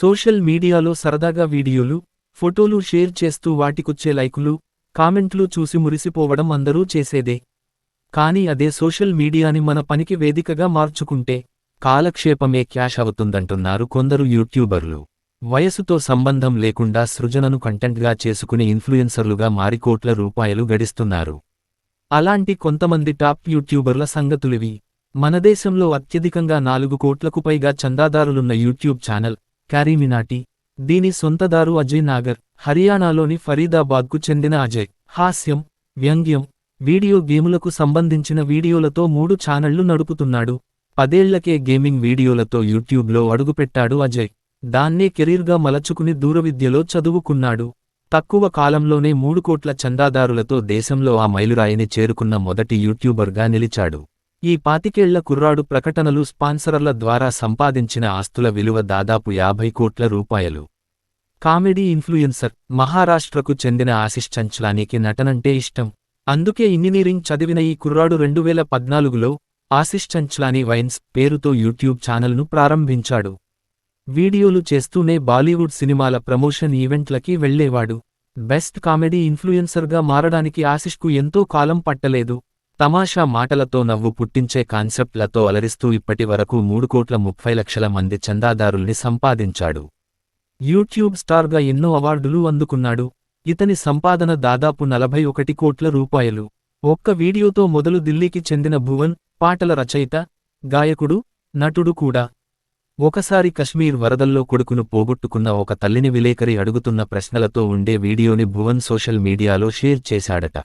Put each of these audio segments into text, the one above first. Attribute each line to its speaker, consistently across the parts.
Speaker 1: Social మీడియాలో సరదాగా వీడియోలు ఫోటోలు షేర్ చేస్తూ వాటికొచ్చే లైకులు కామెంట్లు చూసి మురిసిపోవడం అందరూ చేసేదే. కానీ అదే సోషల్ మీడియాని మన పనికి వేదికగా మార్చుకుంటే కాలక్షేపమే క్యాష్ అవుతుందంటున్నారు కొందరు యూట్యూబర్లు. వయసుతో సంబంధం లేకుండా సృజనను కంటెంట్గా చేసుకునే ఇన్ఫ్లుయెన్సర్లుగా మారి కోట్ల రూపాయలు గడిస్తున్నారు. అలాంటి కొంతమంది టాప్ యూట్యూబర్ల సంగతులివి. మన దేశంలో అత్యధికంగా నాలుగు కోట్లకు పైగా చందాదారులున్న యూట్యూబ్ ఛానల్ క్యారీమినాటి దీని సొంతదారు అజయ్ నాగర్ హర్యానాలోని ఫరీదాబాద్కు చెందిన అజయ్. హాస్యం వ్యంగ్యం వీడియో గేములకు సంబంధించిన వీడియోలతో మూడు ఛానళ్ళు నడుపుతున్నాడు. పదేళ్ళకే గేమింగ్ వీడియోలతో యూట్యూబ్లో అడుగుపెట్టాడు అజయ్. దాన్నే కెరీర్గా మలచుకుని దూరవిద్యలో చదువుకున్నాడు. తక్కువ కాలంలోనే మూడు కోట్ల చందాదారులతో దేశంలో ఆ మైలురాయిని చేరుకున్న మొదటి యూట్యూబర్గా నిలిచాడు. ఈ పాతికేళ్ళ కుర్రాడు ప్రకటనలు స్పాన్సరర్ల ద్వారా సంపాదించిన ఆస్తుల విలువ దాదాపు యాభై కోట్ల రూపాయలు. కామెడీ ఇన్ఫ్లుయెన్సర్ మహారాష్ట్రకు చెందిన ఆశిష్ చంచలానికి నటనంటే ఇష్టం. అందుకే ఇంజనీరింగ్ చదివిన ఈ కుర్రాడు రెండు వేల పద్నాలుగులో ఆశిష్ చంచ్లాని వైన్స్ పేరుతో యూట్యూబ్ ఛానల్ను ప్రారంభించాడు. వీడియోలు చేస్తూనే బాలీవుడ్ సినిమాల ప్రమోషన్ ఈవెంట్లకి వెళ్ళేవాడు. బెస్ట్ కామెడీ ఇన్ఫ్లుయెన్సర్గా మారడానికి ఆశిష్కు ఎంతో కాలం పట్టలేదు. తమాషా మాటలతో నవ్వు పుట్టించే కాన్సెప్ట్లతో అలరిస్తూ ఇప్పటి వరకు మూడు కోట్ల ముప్పై లక్షల మంది చందాదారుల్ని సంపాదించాడు. యూట్యూబ్ స్టార్గా ఎన్నో అవార్డులు అందుకున్నాడు. ఇతని సంపాదన దాదాపు నలభై ఒకటి కోట్ల రూపాయలు. ఒక్క వీడియోతో మొదలు ఢిల్లీకి చెందిన భువన్ పాటల రచయిత గాయకుడు నటుడు కూడా. ఒకసారి కశ్మీర్ వరదల్లో కొడుకును పోగొట్టుకున్న ఒక తల్లిని విలేకరి అడుగుతున్న ప్రశ్నలతో ఉండే వీడియోని భువన్ సోషల్ మీడియాలో షేర్ చేశాడట.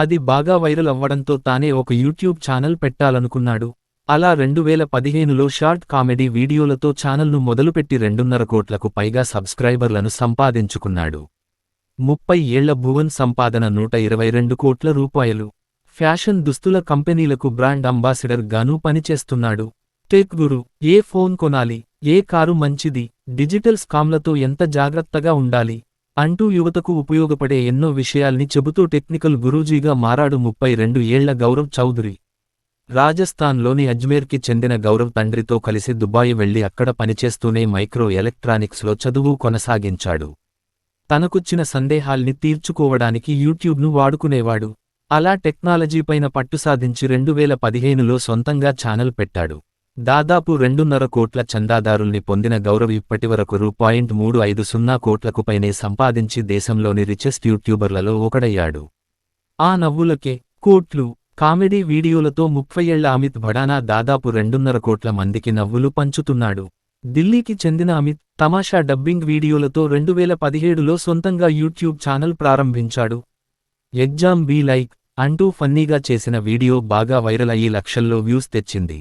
Speaker 1: అది బాగా వైరల్ అవ్వడంతో తానే ఒక యూట్యూబ్ ఛానల్ పెట్టాలనుకున్నాడు. అలా రెండు వేల పదిహేనులో షార్ట్ కామెడీ వీడియోలతో ఛానల్ను మొదలుపెట్టి రెండున్నర కోట్లకు పైగా సబ్స్క్రైబర్లను సంపాదించుకున్నాడు. ముప్పై ఏళ్ళ భువన్ సంపాదన నూట ఇరవై రెండు కోట్ల రూపాయలు. ఫ్యాషన్ దుస్తుల కంపెనీలకు బ్రాండ్ అంబాసిడర్ గానూ పనిచేస్తున్నాడు. టెక్ గురు ఏ ఫోన్ కొనాలి ఏ కారు మంచిది డిజిటల్ స్కామ్లతో ఎంత జాగ్రత్తగా ఉండాలి అంటూ యువతకు ఉపయోగపడే ఎన్నో విషయాల్ని చెబుతూ టెక్నికల్ గురూజీగా మారాడు ముప్పై రెండు ఏళ్ళ గౌరవ్ చౌదరి. రాజస్థాన్లోని అజ్మేర్కి చెందిన గౌరవ్ తండ్రితో కలిసి దుబాయ్ వెళ్ళి అక్కడ పనిచేస్తూనే మైక్రో ఎలక్ట్రానిక్స్లో చదువు కొనసాగించాడు. తనకుచ్చిన సందేహాల్ని తీర్చుకోవడానికి యూట్యూబ్ను వాడుకునేవాడు. అలా టెక్నాలజీపైన పట్టు సాధించి రెండు వేల పదిహేనులో సొంతంగా ఛానల్ పెట్టాడు. దాదాపు రెండున్నర కోట్ల చందాదారుల్ని పొందిన గౌరవ్ ఇప్పటివరకు రూ. పాయింట్ మూడు ఐదు సున్నా కోట్లకు పైనే సంపాదించి దేశంలోని రిచెస్ట్ యూట్యూబర్లలో ఒకడయ్యాడు. ఆ నవ్వులకే కోట్లు కామెడీ వీడియోలతో ముప్పై ఏళ్ళ అమిత్ భడానా దాదాపు రెండున్నర కోట్ల మందికి నవ్వులు పంచుతున్నాడు. ఢిల్లీకి చెందిన అమిత్ తమాషా డబ్బింగ్ వీడియోలతో రెండు వేల పదిహేడులో సొంతంగా యూట్యూబ్ ఛానల్ ప్రారంభించాడు. ఎగ్జామ్ బీ లైక్ అంటూ ఫన్నీగా చేసిన వీడియో బాగా వైరల్ అయ్యి లక్షల్లో వ్యూస్ తెచ్చింది.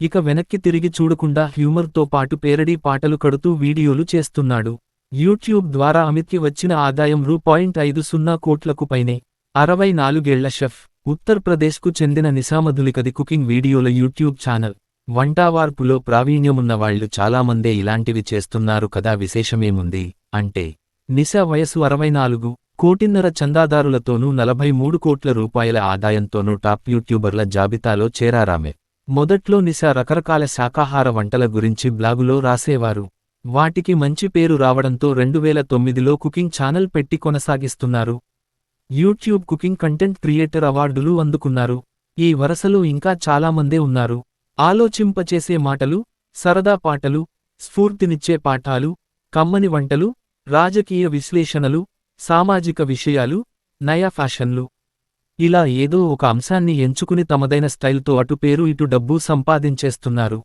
Speaker 1: ఇక వెనక్కి తిరిగి చూడకుండా హ్యూమర్తో పాటు పేరడీ పాటలు కడుతూ వీడియోలు చేస్తున్నాడు. యూట్యూబ్ ద్వారా అమిత్కి వచ్చిన ఆదాయం రూ. పాయింట్ ఐదు సున్నా కోట్లకు పైనే. అరవై నాలుగేళ్ళ షెఫ్. ఉత్తర్ప్రదేశ్కు చెందిన నిసామధులికది కుకింగ్ వీడియోల యూట్యూబ్ ఛానల్. వంటావార్పులో ప్రావీణ్యమున్నవాళ్ళు చాలామందే ఇలాంటివి చేస్తున్నారు కదా విశేషమేముంది? అంటే నిశా వయసు అరవై నాలుగు కోటిన్నర చందాదారులతోనూ నలభై మూడు కోట్ల రూపాయల ఆదాయంతోనూ టాప్ యూట్యూబర్ల జాబితాలో చేరారామె. మొదట్లో నిశా రకరకాల శాకాహార వంటల గురించి బ్లాగులో రాసేవారు. వాటికి మంచి పేరు రావడంతో రెండు వేల తొమ్మిదిలో కుకింగ్ ఛానల్ పెట్టి కొనసాగిస్తున్నారు. యూట్యూబ్ కుకింగ్ కంటెంట్ క్రియేటర్ అవార్డులు అందుకున్నారు. ఈ వరసలో ఇంకా చాలామందే ఉన్నారు. ఆలోచింపచేసే మాటలు సరదా పాటలు స్ఫూర్తినిచ్చే పాఠాలు కమ్మని వంటలు రాజకీయ విశ్లేషణలు సామాజిక విషయాలు నయా ఫ్యాషన్లు. ఇలా ఏదో ఒక అంశాన్ని ఎంచుకుని తమదైన స్టైల్తో అటు పేరు ఇటు డబ్బు సంపాదించేస్తున్నారు.